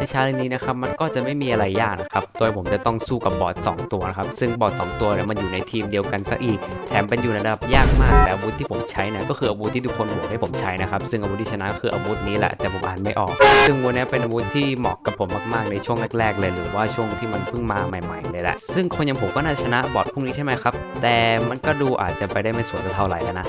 ในชาเลนจ์นี้นะครับมันก็จะไม่มีอะไรยากนะครับโดยผมจะต้องสู้กับบอส2ตัวนะครับซึ่งบอส2ตัวเนี่ยมันอยู่ในทีมเดียวกันซะอีก แถมเป็นอยู่ในระดับยากมากแต่อาวุธที่ผมใช้นี่ยก็คืออาวุธที่ทุกคนบอกให้ผมใช้นะครับซึ่งอาวุธที่ชนะคืออาวุธนี้แหละแต่ผมอ่านไม่ออก ซึ่งวุธเนี้เป็นอาวุธที่เหมาะกับผมมากๆในช่วงแรกๆ เลยหรือว่าช่วงที่มันเพิ่งมาใหม่ ๆ เลยแหละซึ่งคนอย่างผมก็น่าชนะบอสพวกนี้ใช่ไหมครับแต่มันก็ดูอาจจะไปได้ไม่สวยเท่าไหร่แล้วนะ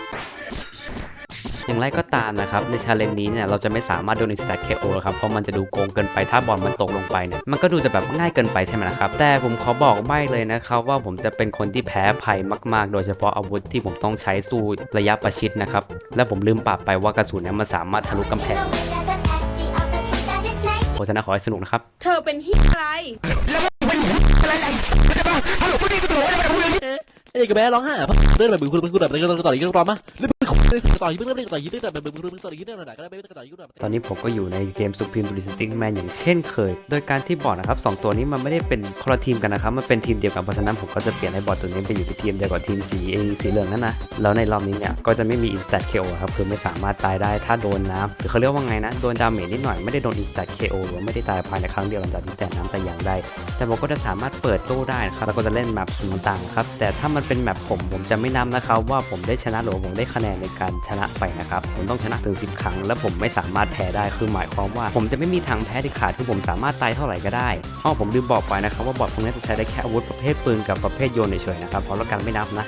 อย่างไรก็ตามนะครับในชาเลนจ์นี้เนี่ยเราจะไม่สามารถโดนอินสตาเคโอครับเพราะมันจะดูโกงเกินไปถ้าบอลมันตกลงไปเนี่ยมันก็ดูจะแบบง่ายเกินไปใช่ไหมละครับแต่ผมขอบอกใบ้เลยนะครับว่าผมจะเป็นคนที่แพ้ภัยมาก ๆ โดยเฉพาะอาวุธที่ผมต้องใช้สู้ระยะประชิดนะครับและผมลืมปรับไปว่ากระสุนเนี่ยมันสามารถทะลุกำแพงโฆษณาขอให้สนุกนะครับ เธอเป็นที่อะไร ไอ้กระแบร้องไห้อะเพราะเรื่องแบบมึงคุณมึงคุณแบบมึงต่ออีกรอบมั้ยเรื่องมึงต่ออีกต่ออีกเรื่องต่ออีกเรื่องแบบมึงคุณมึงต่ออีกเรื่องไหนก็ได้ไม่ต่ออีกเรื่องตอนนี้ผมก็อยู่ในเกม Supreme Dualistic Man อย่างเช่นเคย โดยการที่บอร์ดนะครับสองตัวนี้มันไม่ได้เป็นคนละทีมกันนะครับมันเป็นทีมเดียวกันเพราะฉะนั้นผมก็จะเปลี่ยนให้บอร์ดตัวนี้ไปอยู่ในทีมเดียวกับทีมสีเอสีเหลืองนั่นนะแล้วในรอบนี้เนี่ยก็จะไม่มี Instant KO ครับคือไม่สามารถตายได้ถ้าโดนน้ำหรือเขาเรียกว่าไงนะโดนดาเมจนิดหน่อยไม่ได้โดน Instant KO หรือไม่ได้ตายภายในครั้งเดียวหลังจากที่แต่น้ำแต่อย่างใดแต่ผมก็จะสามารถเปิดตู้ได้นะครับแล้วก็จะเล่นแมปต่างๆครับแต่ถ้ามันเป็นแมปผมผมจะไม่นับนะครับว่าผมได้ชนะหรือผมได้คะแนนในการชนะไปนะครับผมต้องชนะถึง 10 ครั้ง และผมไม่สามารถแพ้ได้คือหมายความว่า ผมจะไม่มีทางแพ้ที่ขาดคือผมสามารถตายเท่าไหร่ก็ได้อ้อผมลืมบอกไปนะครับว่าบอทพวกนี้จะใช้ได้แค่อาวุธประเภทปืนกับประเภทโยนเฉยๆนะครับเพราะล้วกันไม่นับนะ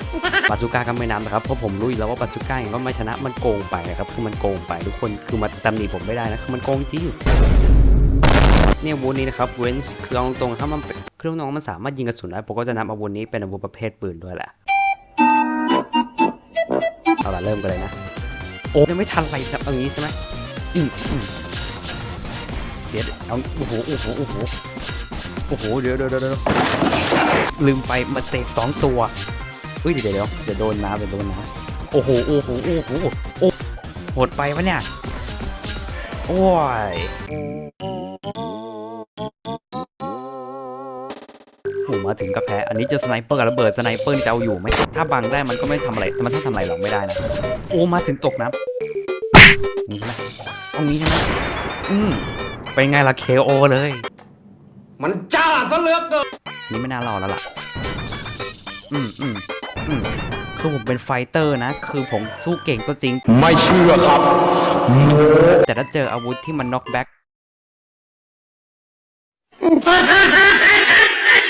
บาซูก้าก็ไม่นับนะครับเพราะผมรู้อยู่แล้วว่าบาซูก้าเองก็ไม่ชนะมันโกงไปนะครับคือมันโกงไปทุกคนคือมาตำหนิผมไม่ได้นะคือมันโกงจริง เนี่ยอาวุธนี้นะครับเวนส์คือเอาตรงๆถ้ามันเป็นเครื่องน้องมันสามารถยิงกระสุนได้ผมก็จะนำอาวุธนี้เป็นอาวุธประเภทปืนด้วยแหละเอาล่ะเริ่มกันเลยนะ โอ้ยังไม่ทันไรครับเอางี้ใช่ไหมอืมอืมเดี๋ยวเอาโอ้โหโอ้โหโอ้โหโอ้โหเดี๋ยวเดี๋ยวเดี๋ยวเดี๋ยวลืมไปมาเตะสองตัวเฮ้ยเดี๋ยวเดี๋ยวเดี๋ยวโดนน้ำเดี๋ยวโดนน้ำโอ้โหโอ้โหโอ้โหโอ้โหดไปวะเนี่ยโอ้ย มาถึงก็แพ้ อันนี้เจะสไนเปอร์กับระเบิดสไนเปอร์จะเอาอยู่ไหมถ้าบังได้มันก็ไม่ทำอะไรมันถ้าทำอะไรหรอกไม่ได้นะโอ้มาถึงตกน้ำนี่ใช่ไหมตรงนี้ใช่ไหมอืมเป็นไงล่ะเคโอเลย มันจ้าซะเหลือเกินนี่ไม่น่ารอดแล้วล่ะ อืมอืมอืมคือผมเป็นไฟเตอร์นะ คือผมสู้เก่งก็จริง ไม่เชื่อครับ แต่ถ้าเจออาวุธที่มันน็อกแบ็ก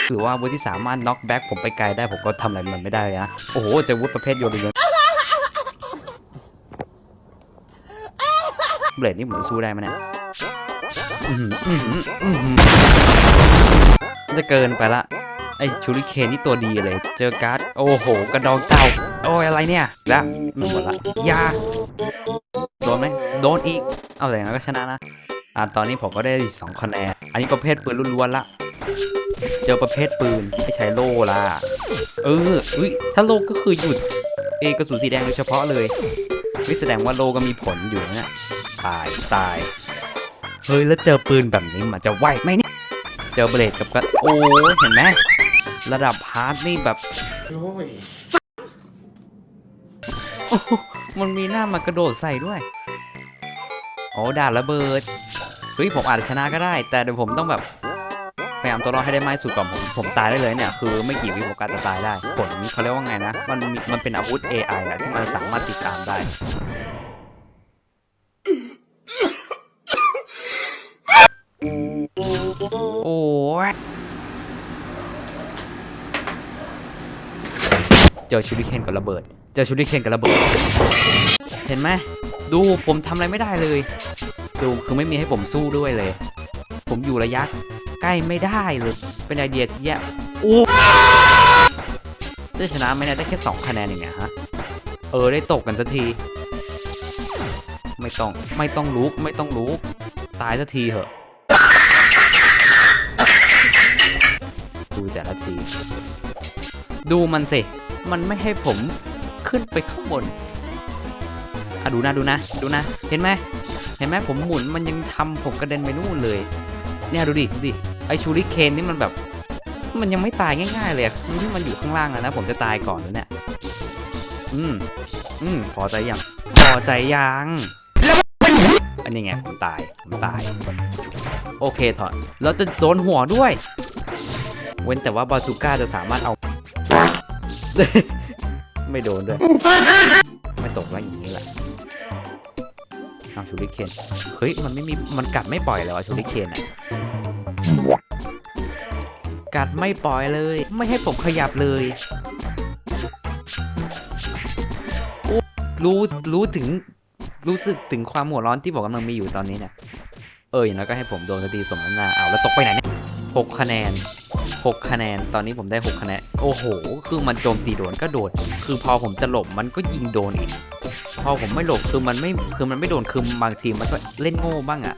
หรือว่าวุธที่สามารถน็อกแบ็กผมไปไกลได้ผมก็ทำอะไรมันไม่ได้เลยนะ โอ้โหเจออาวุธประเภทโยนเลยเบลดนี่เหมือนสู้ได้ไหมเนี่ยจะเกินไปละ ไอชูริเคนนี่ตัวดีเลย เจอการ์ด โอ้โห กระดองเต่า โอ้ยอะไรเนี่ย ละหมดละยา โดนไหมโดนอีก เอาแต่อย่างนั้นก็ชนะนะ อ่าตอนนี้ผมก็ได้สองคะแนน อันนี้ประเภทปืนล้วนๆละ เจอประเภทปืนไม่ใช้โล่ละเอออุ้ยถ้าโล่ก็คือหยุด เอกระสุนสีแดงโดยเฉพาะเลยวิแสดงว่าโลก็มีผลอยู่นะี่ยตายตาย เฮ้ย แล้วเจอปืนแบบนี้มันจะไหวไหมเนี่ย เจอเบลดกับกระโอ้เห็นไหมระดับฮาร์ดนี่แบบโอ้ยมันมีหน้ามากระโดดใส่ด้วย โอ้ด่าระเบิด เฮ้ย ผมอาจจะชนะก็ได้ แต่เดี๋ยวผมต้องแบบ พยายามตัวรอดให้ได้มากสุดก่อนผมผมตายได้เลยเนี่ยคือไม่กี่วิผมก็จะตายได้ ผลเขาเรียกว่าไงนะ มันมันเป็นอาวุธ AI อะที่มันสามารถติดตามได้โอ้เจอชูริเคนกับระเบิด เจอชูริเคนกับระเบิด เห็นไหมดูผมทำอะไรไม่ได้เลย ดูคือไม่มีให้ผมสู้ด้วยเลย ผมอยู่ระยะ ใกล้ไม่ได้เลย เป็นไอเดียที่แย่โอ้จะชนะไหมเนี่ยได้แค่สองคะแนนเองอะฮะ เออได้ตกกันสักที ไม่ต้องไม่ต้องลุกไม่ต้องลุกตายสักทีเถอะดูแต่ละที ดูมันสิ มันไม่ให้ผมขึ้นไปข้างบนอะดูนะดูนะดูนะ เห็นไหมเห็นไหมผมหมุนมันยังทำผมกระเด็นไปนู่นเลย เนี่ยดูดิดูดิ ไอชูริเคนนี่มันแบบ มันยังไม่ตายง่ายๆเลยอะที่มันอยู่ข้างล่างอะนะ ผมจะตายก่อนแล้วเนี่ย อืม อืมพอใจยังพอใจยังอันนี้ไงผมตายผมตาย โอเคถอดแล้วจะโดนหัวด้วย เว้นแต่ว่าบาซูก้าจะสามารถเอา ไม่โดนด้วย ไม่ตกแล้วอย่างนี้แหละเอาชูริเคน เฮ้ย มันไม่มี มันกัดไม่ปล่อยเลยวะชูริเคนอะ กัดไม่ปล่อยเลย ไม่ให้ผมขยับเลยรู้รู้ถึงรู้สึกถึงความหัวร้อนที่บอกกำลังมีอยู่ตอนนี้เนี่ย เอออย่างน้อยก็ให้ผมโดนสักทีสมน้ำหน้าเอาแล้วตกไปไหนเนี่ยหกคะแนนหกคะแนน ตอนนี้ผมได้หกคะแนน โอ้โห คือมันโจมตีโดนก็โดน คือพอผมจะหลบมันก็ยิงโดนอีก พอผมไม่หลบคือมันไม่ คือมันไม่โดน คือบางทีมันก็เล่นโง่บ้างอะ่ะ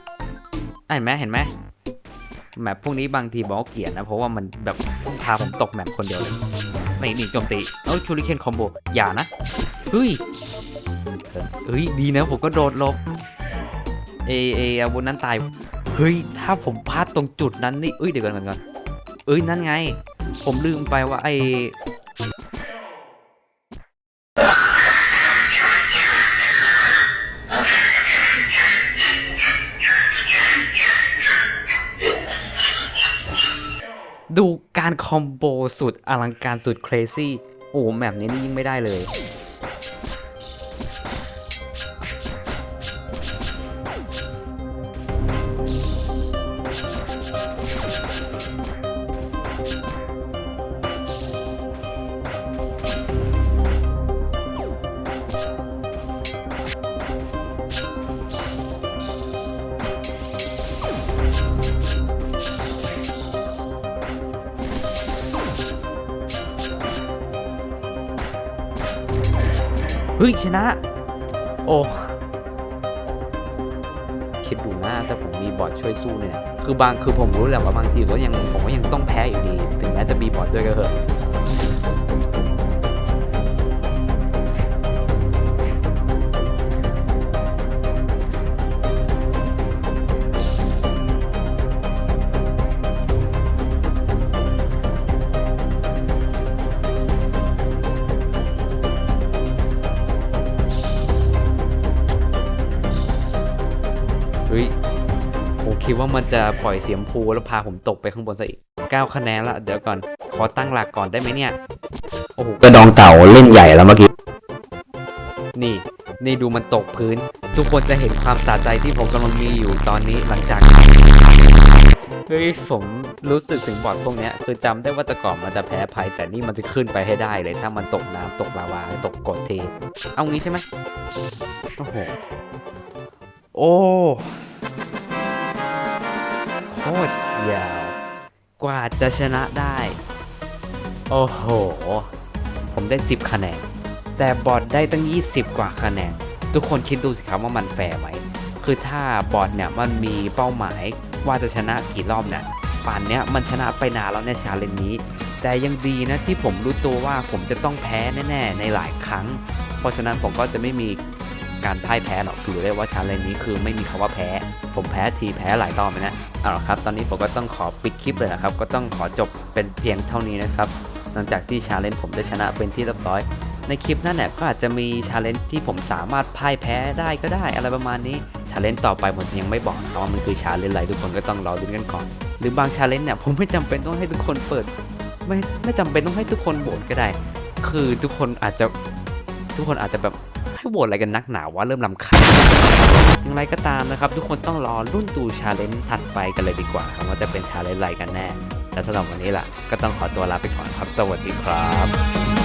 อะเห็นไหมเห็นไหม แมปพวกนี้บางทีบอกว่าเกลียดนะ เพราะว่ามันแบบพาผมตกแมปคนเดียวเลยไม่หนีโจมตีเอ้าชูริเคนคอมโบอย่านะเฮ้ยเฮ้ยดีนะผมก็โดดลบเอเออาวุธนั้นตายเฮ้ยถ้าผมพลาดตรงจุดนั้นนี่เอ้ยเดี๋ยวก่อนก่อนก่อนเอ้ยนั่นไง ผมลืมไปว่าไอ ดูการคอมโบสุดอลังการสุดเครซี่ โอ้โหแบบนี้นี่ยิ่งไม่ได้เลย เฮ้ย ชนะ โอ้คิดดูนะแต่ผมมีบอร์ดช่วยสู้เนี่ย คือบางคือผมรู้แหละว่าบางทีก็ยังผมก็ยังต้องแพ้อยู่ดี ถึงแม้จะมีบอร์ดด้วยก็เถอะ ว่ามันจะปล่อยเสียงพูแล้วพาผมตกไปข้างบนซะอีก9คะแนนละเดี๋ยวก่อนขอตั้งหลักก่อนได้ไหมเนี่ย โอ้โหกระดองเต่าเล่นใหญ่แล้วเมื่อกี้ นี่ นี่ดูมันตกพื้น ทุกคนจะเห็นความสะใจที่ผมกำลังมีอยู่ตอนนี้หลังจากเฮ้ยผมรู้สึกถึงบอร์ดพวกเนี้ยคือจำได้ว่าแต่ก่อนมันจะแพ้ภัยแต่นี่มันจะขึ้นไปให้ได้เลย ถ้ามันตกน้ำตกลาวาตกกรดเท เอางี้ใช่ไหมโอ้โหโอ้โคตรยาว กว่าจะชนะได้ โอ้โห ผมได้ 10 คะแนน แต่บอทได้ตั้ง 20 กว่าคะแนน ทุกคนคิดดูสิครับว่ามันแฟร์ไหม คือถ้าบอทเนี่ยมันมีเป้าหมายว่าจะชนะกี่รอบเนี่ยป่านเนี้ยมันชนะไปนานแล้วในชาเลนจ์นี้ แต่ยังดีนะที่ผมรู้ตัวว่าผมจะต้องแพ้แน่ ๆ ในหลายครั้ง เพราะฉะนั้นผมก็จะไม่มี การพ่ายแพ้หรอกถือได้ว่าชาเลนจ์นี้คือไม่มีคำว่าแพ้ ผมแพ้ทีแพ้หลายรอบเลยนะเอาละครับตอนนี้ผมก็ต้องขอปิดคลิปเลยนะครับก็ต้องขอจบเป็นเพียงเท่านี้นะครับหลังจากที่ชาเลนจ์ผมได้ชนะเป็นที่เรียบร้อย ในคลิปนั้นเนี่ยก็อาจจะมีชาเลนจ์ที่ผมสามารถพ่ายแพ้ได้ก็ได้อะไรประมาณนี้ชาเลนจ์ต่อไปผมยังไม่บอกนะว่ามันคือชาเลนจ์อะไรทุกคนก็ต้องรอดูกันก่อน หรือบางชาเลนจ์เนี่ยผมไม่จำเป็นต้องให้ทุกคนเปิด ไม่ไม่จำเป็นต้องให้ทุกคนโหวตก็ได้ คือทุกคนอาจจะทุกคนอาจจะแบบ โหวตอะไรกันนักหนาวะเริ่มลำคาญอย่างไรก็ตามนะครับ ทุกคนต้องรอรุ่นตูชาเลนจ์ถัดไปกันเลยดีกว่าครับว่าจะเป็นชาเลนจ์อะไรกันแน่ และสำหรับวันนี้ล่ะก็ต้องขอตัวลาไปก่อนครับ สวัสดีครับ